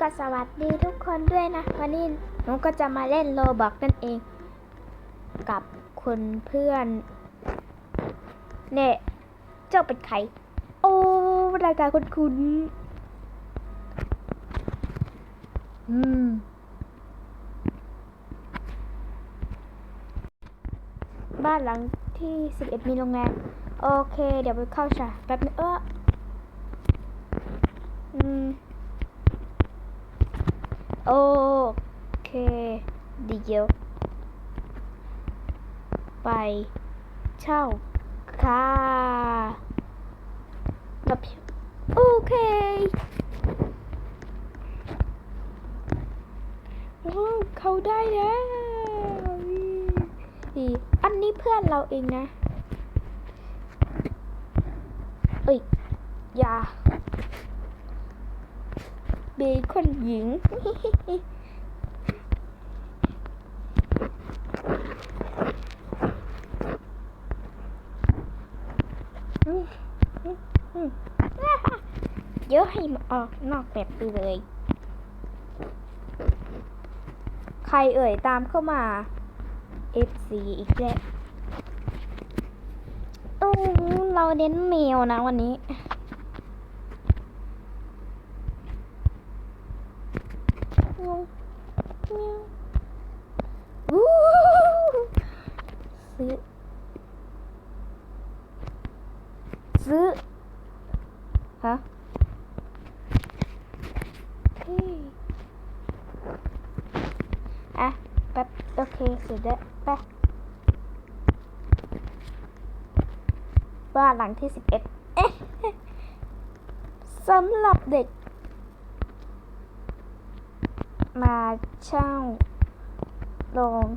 ก็สวัสดีทุกคนด้วยนะ วันนี้หนูก็จะมาเล่นโลบอกนั่นเอง กับคุณเพื่อน เนี่ย เจ้าเป็นใคร โอ้รายการคุณคุณอืมบ้านหลังที่ 11 มีโรงแรมโอเค เดี๋ยวไปเข้าฉากแป๊บนึงเอออืม โอเค เดี๋ยว ไปเช่าค่ะกับโอเคโอ้เขาได้แล้วอีอันนี้เพื่อนเราเองนะ เอ้ย อย่า เบคอนหญิงเยอะให้มาออกนอกแบบไปเลย ใครเอ่ยตามเข้ามา FC อีกแล้วเราเน้นแมวนะวันนี้ แมวแมวอู้ซื้อ ซื้อ ฮะเฮ้ยอะแป๊บ โอเค เสร็จแล้ว ไป บ้านหลังที่สิบเอ็ดสำหรับเด็ก มาเช่าโรง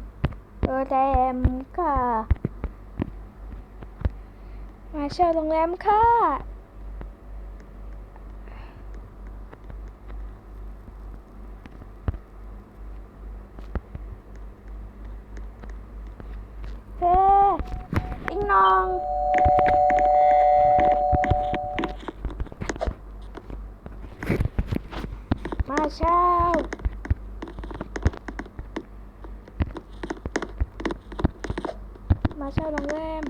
แรมค่ะ มาเช่าโรงแรมค่ะ เฮ้ องมาเช่ามาเช่าโรงแรม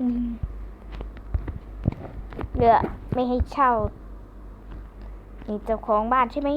อืมเหลือไม่ให้เช่า นี่เจ้าของบ้านใช่ไหม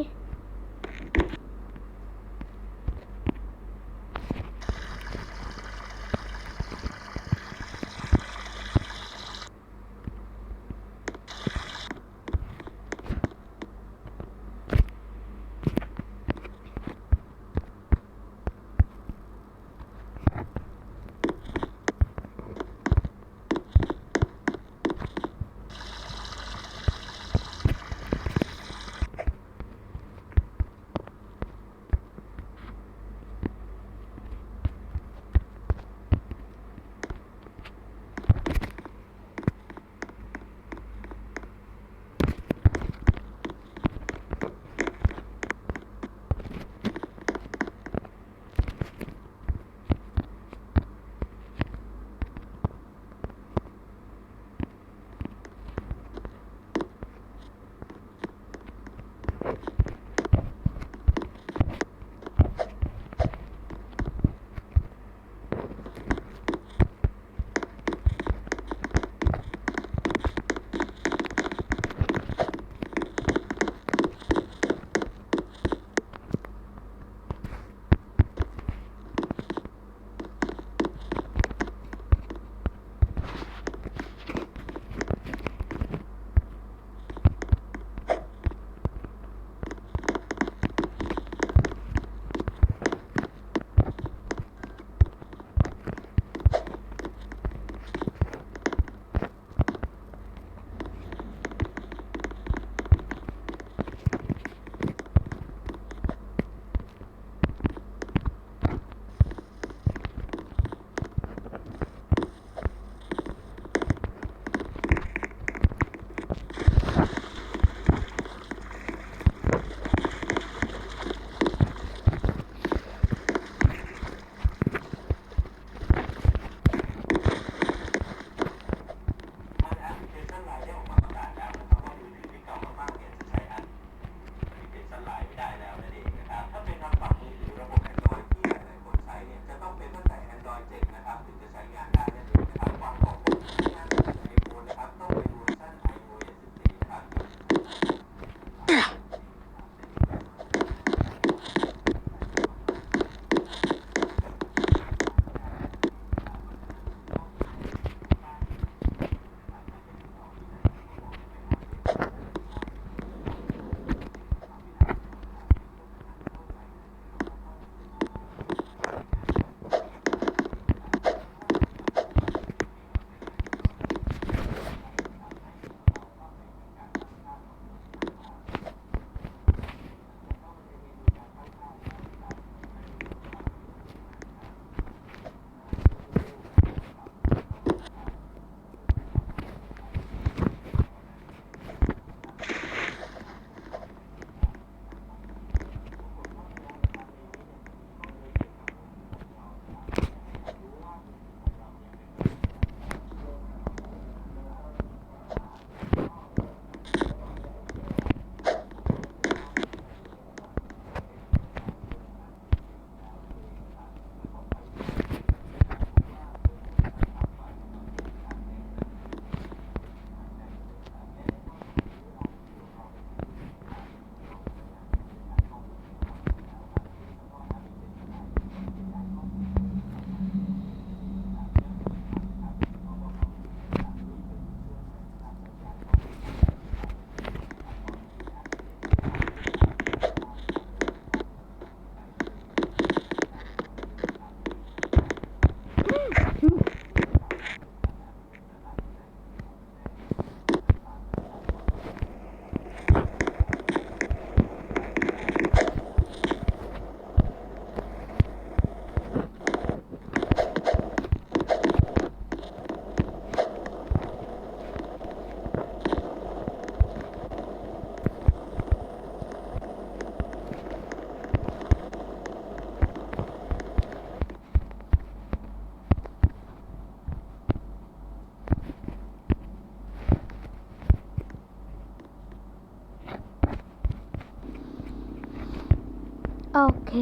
เค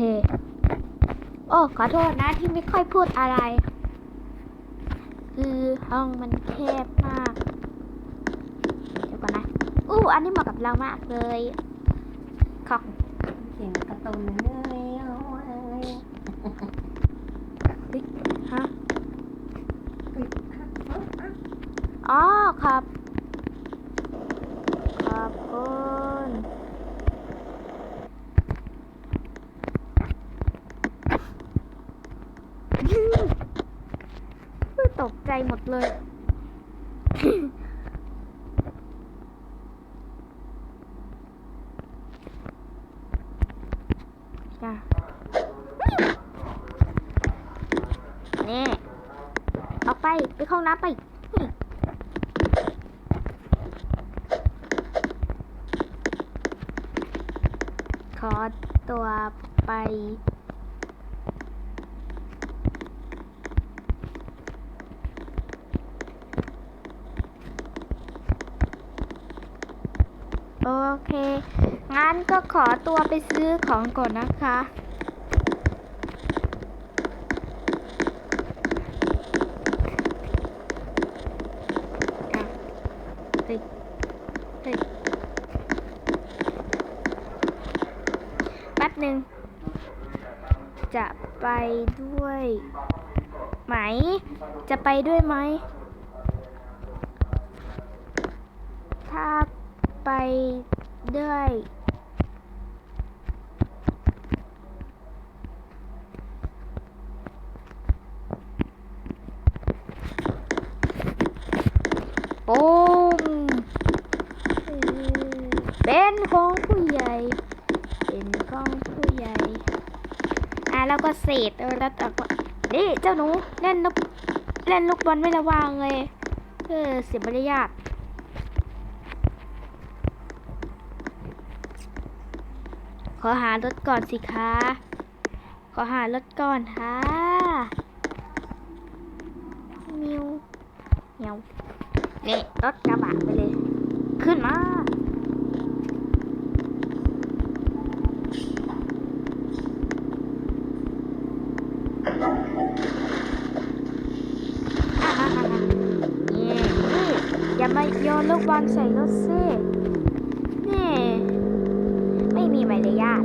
โอ้ขอโทษนะที่ไม่ค่อยพูดอะไร คือห้องมันแคบมาก เดี๋ยวก่อนนะ อู้อันนี้เหมาะกับเรามากเลย ของเสียงการะตูนเลยเอาเลย ฮะ อ๋อครับ ขอบคุณตกใจหมดเลย จ้ะนี่ ออกไป ไป เข้าห้องน้ำไปขอตัวไป โอเค งั้นก็ขอตัวไปซื้อของก่อนนะคะเฮ้ยเฮ้ยแป๊บหนึ่ง จะไป ด้วย ไหม จะไปด้วยไหม ถ้าไปด้วย โอ้มเป็นของผู้ใหญ่ เป็นของ แล้วก็เศษแล้วแต่ก็นี่เจ้าหนูเล่นลูกเล่นลูกบอลไม่ระวังเลยเออเสียมารยาทขอหารถก่อนสิคะขอหารถก่อนค่ะมิวเมียวนี่รถกระบะไปเลย ขึ้นมา อะอะอะอะนี่นี่อย่ามา โยนลูกบอลใส่รถซินี่ ไม่มีมารยาท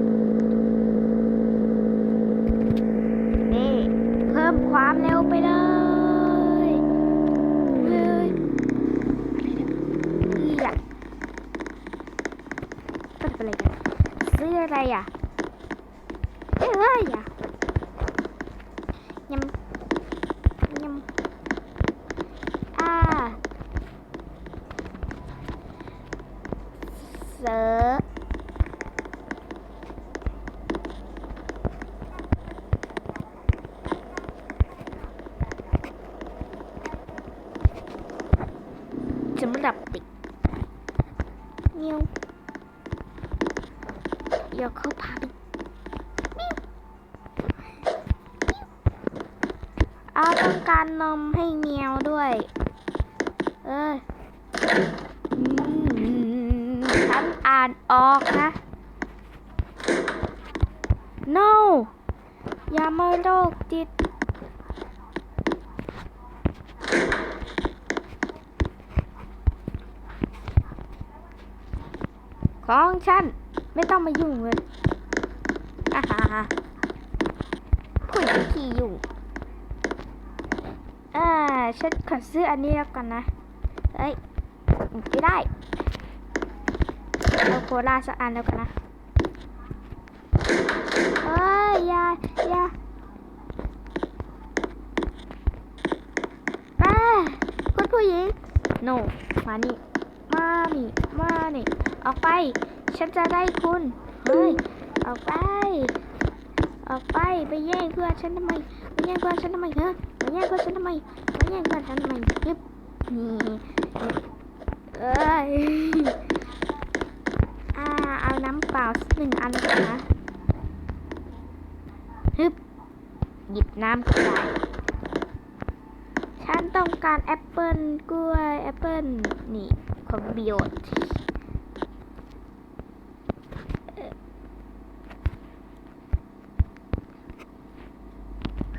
นี่ เพิ่มความเร็วไปเลยเฮ้ยเอียเป็นอะไรกันซื้ออะไรอะเอ้ยอะยำยำอ่าเสือสำหรับเด็กเงี้ยวเดี๋ยวเขาพาไปเอาต้องการนมให้เมียวด้วย เออฉันอ่านออกนะ no อย่ามาโรคจิตของฉัน ไม่ต้องมายุ่งเลยอ่าฮาฮาผู้หญิงขี้ยุ่อ่าฉันขอซื้ออันนี้แล้วกันนะเอ้ยไม่ได้เอาโคลาสักอันแล้วกันนะเอ้ยอย่าอย่ามาคุณผู้หญิง no มานี่ มานี่ มานี่ ออกไป ฉันจะได้คุณเฮ้ยออกไป ออกไปไปแย่งเพื่อนฉันทำไมไปแย่งเพื่อนฉันทำไมเฮ้ยไปแย่งเพื่อนฉันทำไมไปแย่งเพื่อนฉันทำไมยึบนี่เอ้ยอ่าเอาน้ำเปล่าสักหนึ่งอันก่อนนะฮึบหยิบน้ำก็ได้ฉันต้องการแอปเปิลกล้วยแอปเปิลนี่ของบิโอตนี่เ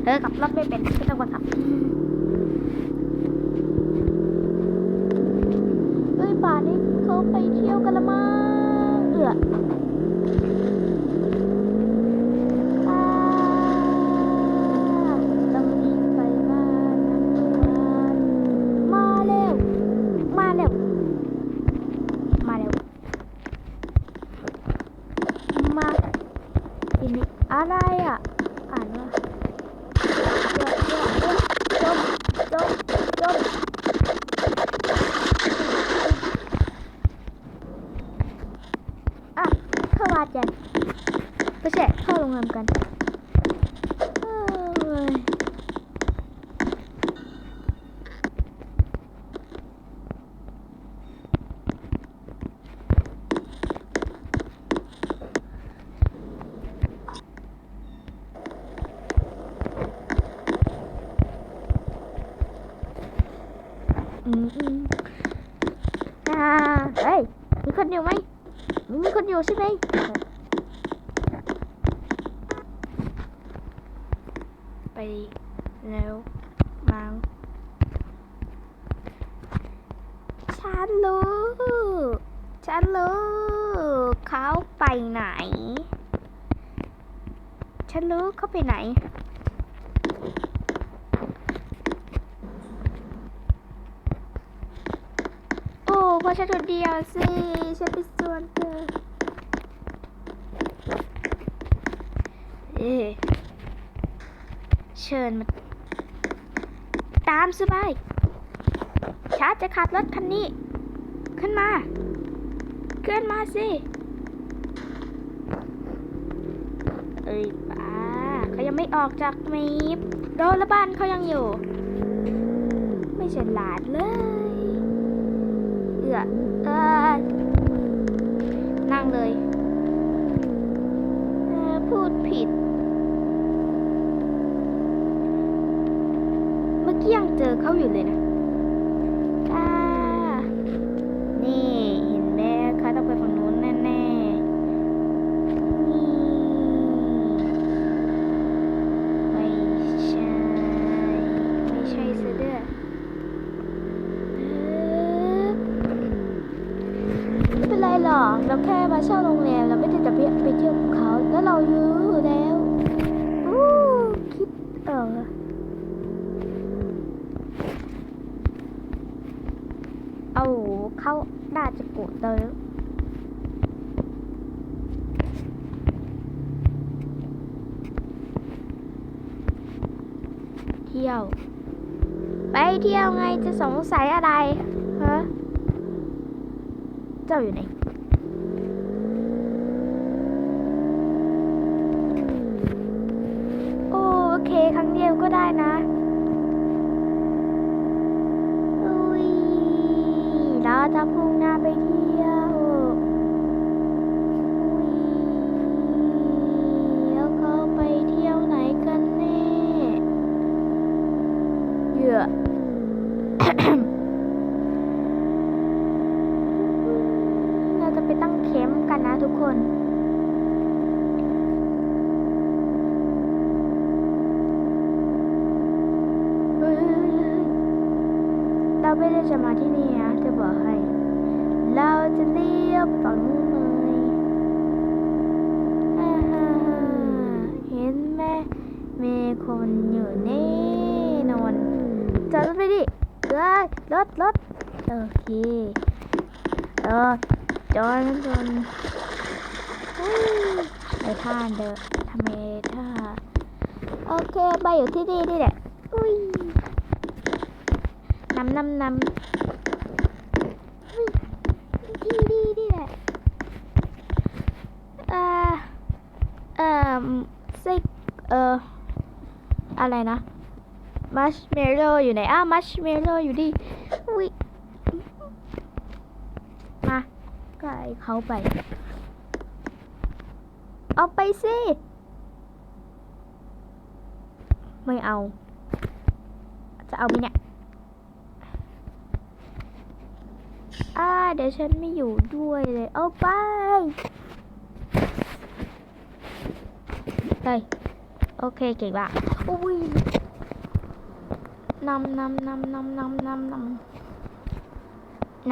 ธ อขับรถไม่เป็นไม่ต้องมาขับเฮ้ยป่านี้เขาไปเที่ยวกันละมั้งเอือาต้องรีบไปบ้านนันทุกวันมาเร็ว มาเร็ว มาเร็ว มาทีนี้อะไรอะ อ่านว่าจมจมจมอะเข้าวาดกันไม่ใช่เข้าโรงแรมกันเอ้ย อ่าเฮ้ย มีคนอยู่ไหมม่มีคนอยู่ใช่ไหมไปแล้วมั้งฉันรู้ฉันรู้เขาไปไหน ฉันรู้เขาไปไหน โอ้เพราะฉันคนเดียวสิฉันไปส่วนเธอเอเชิญมาตามสบายฉันจะขับรถคันนี้ ขึ้นมา ขึ้นมาสิเอ้ยป้าเขายังไม่ออกจากมีบโดนละบ้านเขายังอยู่ ไม่ฉลาดเลย เอือเออนั่งเลยเออพูดผิด เมื่อกี้ยังเจอเขาอยู่เลยนะอ่านี่เห็นไหมเขาต้องไปฝั่งนู้นแน่ๆ นี่ ไม่ใช่ ไม่ใช่ซะด้วยเอ๊ะไม่เป็นไรหรอก เราแค่มาเช่าโรงแรม เราไม่ได้จะไปไปเที่ยวกับเขา แล้วเราอยู่แล้วอู้คิดเออเอาเขาน่า จะโกรธเลยเที่ยว ไปเที่ยวไงจะสงสัยอะไรฮะเจ้าอยู่ไหน โอเค ครั้งเดียวก็ได้นะอุ้ยเราจะพุ่งหน้าไปเที่ยวอุ้ยแล้วเขาไปเที่ยวไหนกันแน่เหยื่อ เราจะไปตั้งแคมป์กันนะ ทุกคนเราไม่ได้จะมาที่นี่นะจะบอกให้ เราจะเลี้ยวฝั่งนู้นเห็นไหมมีคนอยู่แน่นอนจอดรถไปดิเอ้ยรถรถโอเคเออจอดกันจน ไปท่านเด้อทำไมท่าโอเคไปอยู่ที่นี่นี่แหละอุ้ยนำนำนำอุ้ยที่นี่นี่แหละเอ่อเอ่อซิกเอ่ออะไรนะมัชเมลโลอยู่ไหนอ้ามัชเมลโลอยู่ดิอุ้ยมาก็ไอเขาไป เอาไปสิ ไม่เอา จะเอาไหมเนี่ยอ่าเดี๋ยวฉันไม่อยู่ด้วยเลย เอาไปไปโอโอเคเก่งละอุ้ยนำนำนำนำนำนำนำน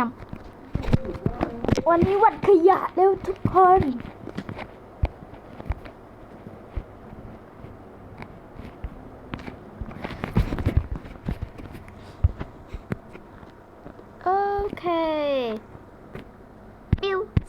ำวันนี้วันขยะเร็วทุกคน โอเค ปิ้ว เส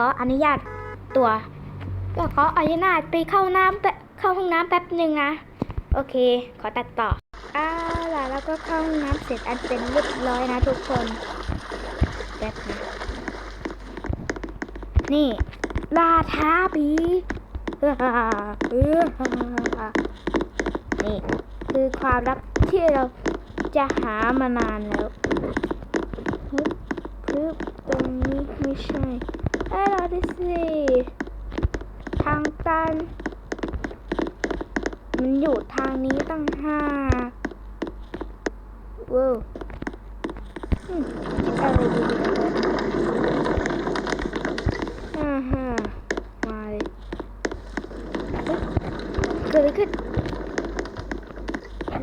ขออนุญาตตัวก็ขออนุญาตไปเข้าน้ำแป๊บเข้าห้องน้ำแป๊บหนึ่งนะ โอเค ขอตัดต่ออ้าวล่ะแล้วก็เข้าห้องน้ำเสร็จอันเป็นเรียบร้อยนะทุกคนแป๊บนะนี่ลาท้าผีนี่คือความลับที่เราจะหามานานแล้วฮึบฮึบตรงนี้ไม่ใช่ ไอ้เราดิสิทางตัน มันอยู่ทางนี้ตั้งห้าว้าวอืมคิดอะไรดีๆอ่าฮะมาเลยเฮ้ยเกิดอะไรขึ้นโอ้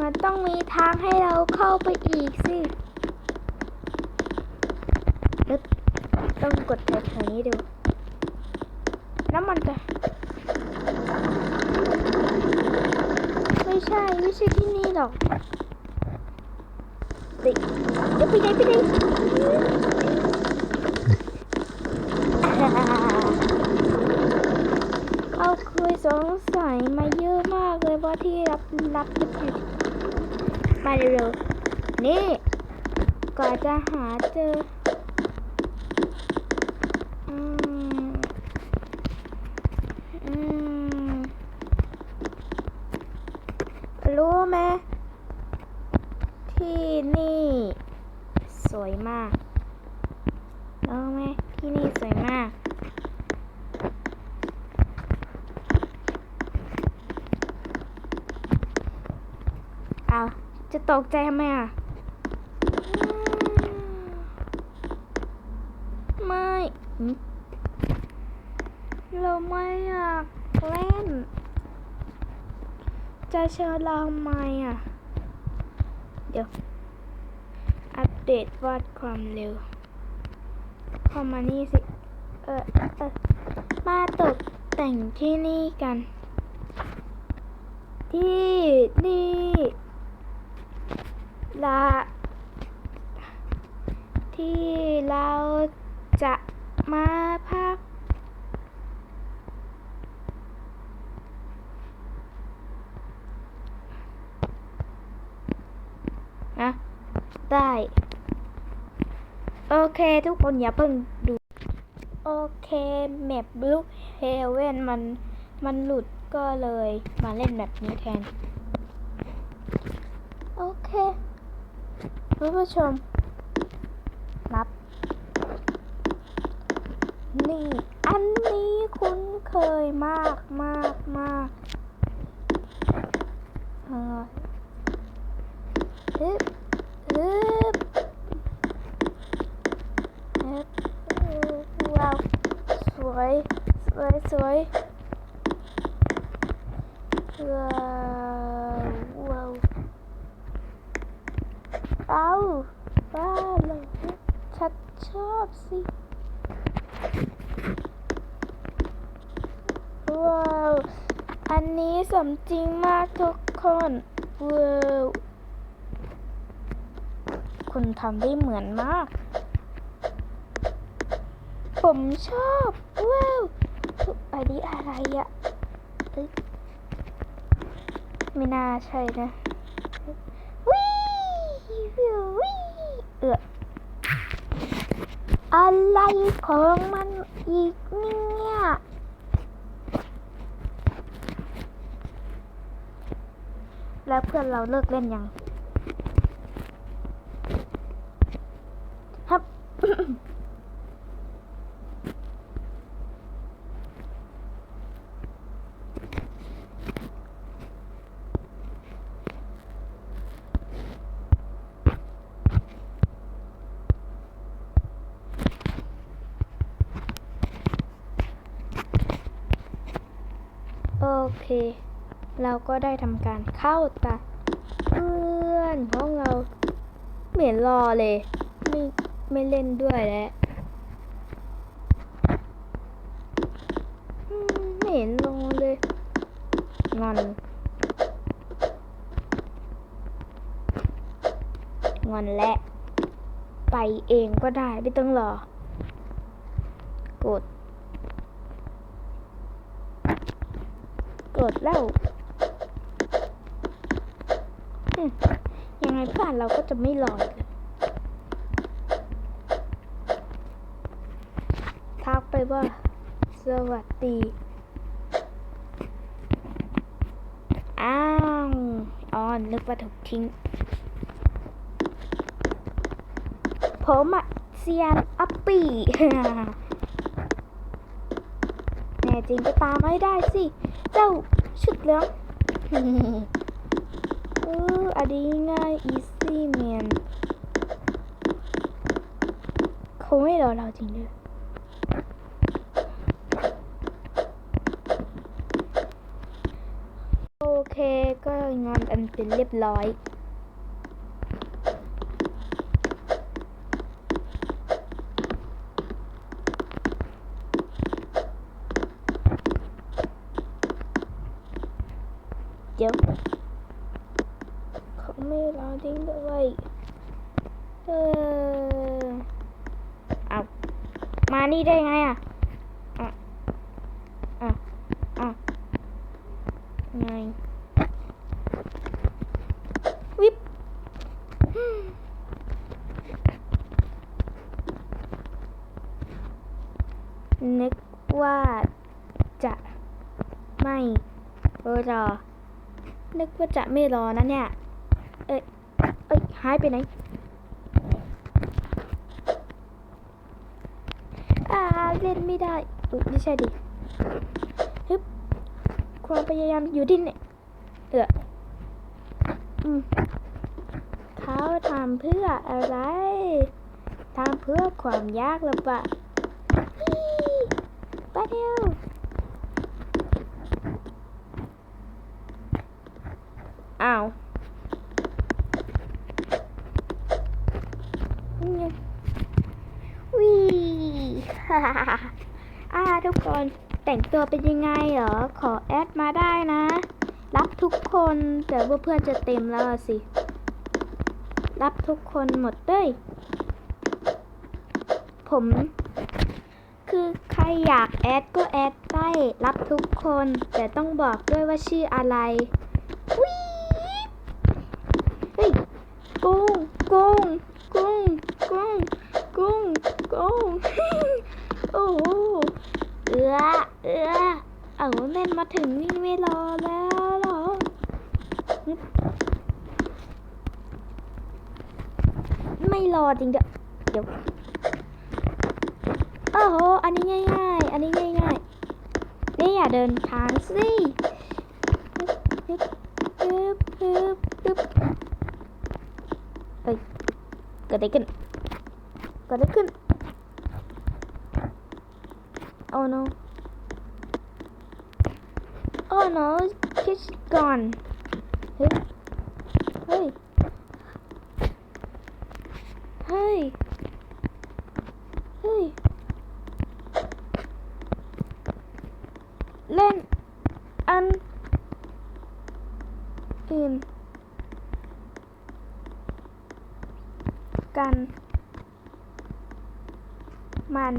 มันต้องมีทางให้เราเข้าไปอีกสิ แล้วต้องกดแถวๆนี้ดู แล้วมันจะ ไม่ใช่ ไม่ใช่ที่นี่หรอกติเดี๋ยวไปไหนไปไหน เอาเคยสงสัยมาเยอะมากเลยว่าที่รับรับรับอยู่มาเร็วๆนี่กว่าจะหาเจออืมอืมรู้ไหมที่นี่ สวยมากรู้ไหมที่นี่สวยมาก เอาจะ ตกใจทำไมอะ ไม่ เราไม่อยากเล่น จะเชิญเราทำไมอะ เดี๋ยว อัปเดตวัดความเร็วเข้ามานี่สิ เออเออมาตกแต่งที่นี่กัน ที่นี่ ละที่เราจะมาพัก นะ ได้ โอเคทุกคนอย่าเพิ่งดู โอเค แมปบลูเฮเว่นมัน มันหลุดก็เลยมาเล่นแบบนี้แทน โอเค คุณผู้ชม รับ นี่ อันนี้คุ้นเคยมากมากมากเออฮึบฮึบฮึบว้าวสวย สวย สวย มจริงมากทุกคนเวอร์คุณทำได้เหมือนมาก ผมชอบว้าวอันนี้อะไรอะไม่น่าใช่นะวิวิวิเอออะไรของมันอีก แล้วเพื่อนเราเลิกเล่นยังครับ โอเค ก็ได้ทำการเข้าตาเพื่อนของเราไม่เห็นรอเลย ไม่ไม่เล่นด้วยแล้วอืมไม่เห็นลงเลย งอน งอนและ ไปเองก็ได้ไม่ต้องรอ กด กดแล้ว ยังไงเพื่อนเราก็จะไม่รออีกเลยทักไปว่า สวัสดี อ้าวอ๋อนึกว่าถูกทิ้ง ผมอะเซียนอัปปี้แน่จริงก็ตามให้ได้สิ เจ้าชุดเหลือง เออ อันนี้ง่าย easy man เขาไม่รอเราจริงด้วยโอเคก็งานอันเป็นเรียบร้อยเดี๋ยว ทิ้งด้วยเออเอามานี่ได้ไงอะอะอะอะไงวิบนึกว่าจะไม่รอนึกว่าจะไม่รอนะเนี่ยายไปไหนอ่าเล่นไม่ได้อุ๊ยไม่ใช่ดิฮึบความพยายามอยู่ที่ไหนเอออืมเขาทำเพื่ออะไรทำเพื่อความยากหรือเปล่าฮี่ไปเร็วอ้าวนี่ไงวิ อ่าทุกคน แต่งตัวเป็นยังไงเหรอ ขอแอดมาได้นะ รับทุกคนแต่ว่าเพื่อนจะเต็มแล้วสิ รับทุกคนหมดเลยผม คือใครอยากแอดก็แอดได้ รับทุกคน แต่ต้องบอกด้วยว่าชื่ออะไร วิบเฮ้ยกุ้งกุ้งกุ้งกุ้งกุ้งกุ้ง โอ้โหเอือเอือ เอาเล่นมาถึงนี่ไม่รอแล้วหรอไม่รอจริงเดี๋ยวเดี๋ยวโอ้โหอันนี้ง่าย ๆ อันนี้ง่ายๆนี่อย่าเดินทางสิฮึบฮึบฮึบฮึบฮึบเฮ้ยเกิดอะไรขึ้นเกิดอะไรขึ้น oh no oh no kiss gone เฮ้ย เฮ้ย เฮ้ย เฮ้ย เล่นอันอื่นกัน มัน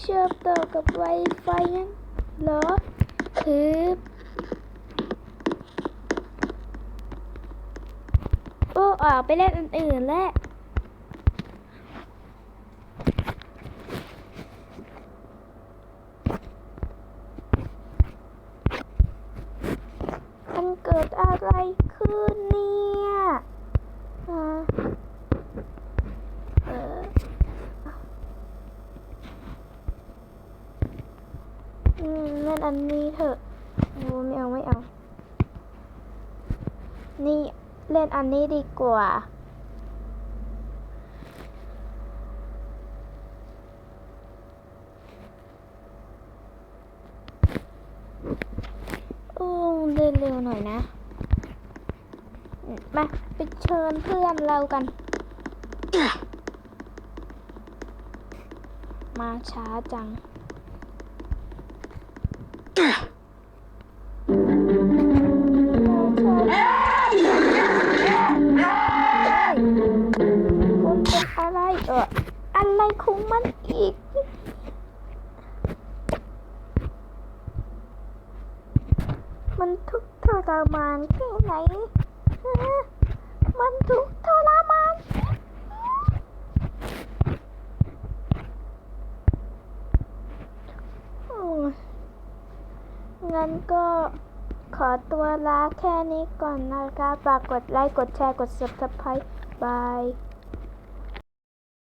เชื่อมต่อกับไวไฟนั้นเหรอคือ โอ้ออกไปเล่นอื่นๆแล้ว นี้ดีกว่า โอ้เดินเร็วหน่อยนะมมาไปเชิญเพื่อนเรากัน มาช้าจัง ก่อนนะคะ ฝากกดไลค์ กดแชร์ กด subscribe บาย